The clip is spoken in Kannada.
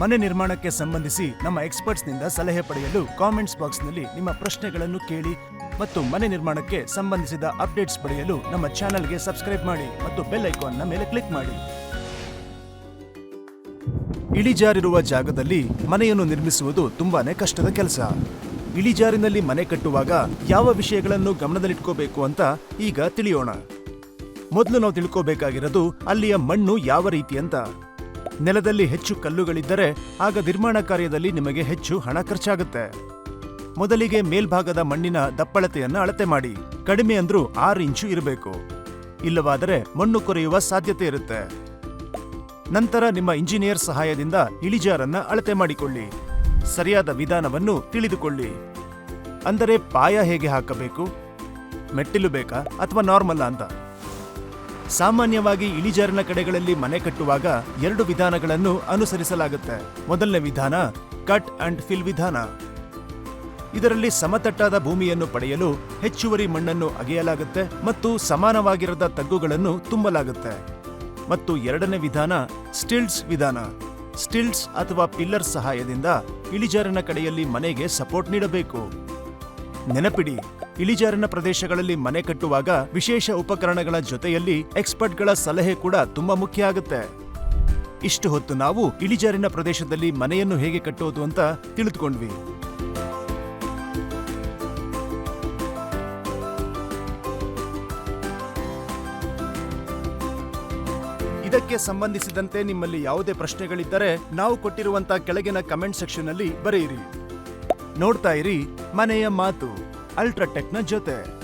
ಮನೆ ನಿರ್ಮಾಣಕ್ಕೆ ಸಂಬಂಧಿಸಿ ನಮ್ಮ ಎಕ್ಸ್ಪರ್ಟ್ಸ್ನಿಂದ ಸಲಹೆ ಪಡೆಯಲು ಕಾಮೆಂಟ್ಸ್ ಬಾಕ್ಸ್ನಲ್ಲಿ ನಿಮ್ಮ ಪ್ರಶ್ನೆಗಳನ್ನು ಕೇಳಿ ಮತ್ತು ಮನೆ ನಿರ್ಮಾಣಕ್ಕೆ ಸಂಬಂಧಿಸಿದ ಅಪ್ಡೇಟ್ಸ್ ಪಡೆಯಲು ನಮ್ಮ ಚಾನೆಲ್ಗೆ ಸಬ್ಸ್ಕ್ರೈಬ್ ಮಾಡಿ ಮತ್ತು ಬೆಲ್ ಐಕಾನ್ನ ಮೇಲೆ ಕ್ಲಿಕ್ ಮಾಡಿ. ಇಳಿಜಾರಿರುವ ಜಾಗದಲ್ಲಿ ಮನೆಯನ್ನು ನಿರ್ಮಿಸುವುದು ತುಂಬಾನೇ ಕಷ್ಟದ ಕೆಲಸ. ಇಳಿಜಾರಿನಲ್ಲಿ ಮನೆ ಕಟ್ಟುವಾಗ ಯಾವ ವಿಷಯಗಳನ್ನು ಗಮನದಲ್ಲಿಟ್ಕೋಬೇಕು ಅಂತ ಈಗ ತಿಳಿಯೋಣ. ಮೊದಲು ನಾವು ತಿಳ್ಕೋಬೇಕಾಗಿರೋದು ಅಲ್ಲಿಯ ಮಣ್ಣು ಯಾವ ರೀತಿ ಅಂತ. ನೆಲದಲ್ಲಿ ಹೆಚ್ಚು ಕಲ್ಲುಗಳಿದ್ದರೆ ಆಗ ನಿರ್ಮಾಣ ಕಾರ್ಯದಲ್ಲಿ ನಿಮಗೆ ಹೆಚ್ಚು ಹಣ ಖರ್ಚಾಗುತ್ತೆ. ಮೊದಲಿಗೆ ಮೇಲ್ಭಾಗದ ಮಣ್ಣಿನ ದಪ್ಪಳತೆಯನ್ನು ಅಳತೆ ಮಾಡಿ. ಕಡಿಮೆ ಅಂದ್ರೂ ಆರು ಇಂಚು ಇರಬೇಕು. ಇಲ್ಲವಾದರೆ ಮಣ್ಣು ಕೊರೆಯುವ ಸಾಧ್ಯತೆ ಇರುತ್ತೆ. ನಂತರ ನಿಮ್ಮ ಇಂಜಿನಿಯರ್ ಸಹಾಯದಿಂದ ಇಳಿಜಾರನ್ನ ಅಳತೆ ಮಾಡಿಕೊಳ್ಳಿ. ಸರಿಯಾದ ವಿಧಾನವನ್ನು ತಿಳಿದುಕೊಳ್ಳಿ. ಅಂದರೆ ಪಾಯ ಹೇಗೆ ಹಾಕಬೇಕು? ಮೆಟ್ಟಿಲು ಬೇಕಾ ಅಥವಾ ನಾರ್ಮಲ್ ಅಂತ? ಸಾಮಾನ್ಯವಾಗಿ ಇಳಿಜಾರಿನ ಕಡೆಗಳಲ್ಲಿ ಮನೆ ಕಟ್ಟುವಾಗ ಎರಡು ವಿಧಾನಗಳನ್ನು ಅನುಸರಿಸಲಾಗುತ್ತೆ. ಮೊದಲನೇ ವಿಧಾನ ಕಟ್ ಅಂಡ್ ಫಿಲ್ ವಿಧಾನ. ಇದರಲ್ಲಿ ಸಮತಟ್ಟಾದ ಭೂಮಿಯನ್ನು ಪಡೆಯಲು ಹೆಚ್ಚುವರಿ ಮಣ್ಣನ್ನು ಅಗೆಯಲಾಗುತ್ತೆ ಮತ್ತು ಸಮಾನವಾಗಿರದ ತಗ್ಗುಗಳನ್ನು ತುಂಬಲಾಗುತ್ತೆ. ಮತ್ತು ಎರಡನೇ ವಿಧಾನ ಸ್ಟಿಲ್ಟ್ಸ್ ವಿಧಾನ. ಸ್ಟಿಲ್ಟ್ಸ್ ಅಥವಾ ಪಿಲ್ಲರ್ ಸಹಾಯದಿಂದ ಇಳಿಜಾರಿನ ಕಡೆಯಲ್ಲಿ ಮನೆಗೆ ಸಪೋರ್ಟ್ ನೀಡಬೇಕು. ನೆನಪಿಡಿ, ಇಳಿಜಾರಿನ ಪ್ರದೇಶಗಳಲ್ಲಿ ಮನೆ ಕಟ್ಟುವಾಗ ವಿಶೇಷ ಉಪಕರಣಗಳ ಜೊತೆಯಲ್ಲಿ ಎಕ್ಸ್ಪರ್ಟ್ಗಳ ಸಲಹೆ ಕೂಡ ತುಂಬಾ ಮುಖ್ಯ ಆಗುತ್ತೆ. ಇಷ್ಟು ಹೊತ್ತು ನಾವು ಇಳಿಜಾರಿನ ಪ್ರದೇಶದಲ್ಲಿ ಮನೆಯನ್ನು ಹೇಗೆ ಕಟ್ಟೋದು ಅಂತ ತಿಳಿದುಕೊಂಡ್ವಿ. ಇದಕ್ಕೆ ಸಂಬಂಧಿಸಿದಂತೆ ನಿಮ್ಮಲ್ಲಿ ಯಾವುದೇ ಪ್ರಶ್ನೆಗಳಿದ್ದರೆ ನಾವು ಕೊಟ್ಟಿರುವಂತಹ ಕೆಳಗಿನ ಕಮೆಂಟ್ ಸೆಕ್ಷನ್ ಅಲ್ಲಿ ಬರೆಯಿರಿ. ನೋಡ್ತಾ ಇರಿ ಮನೆಯ ಮಾತು ಅಲ್ಟ್ರಾಟೆಕ್ನ ಜೊತೆ.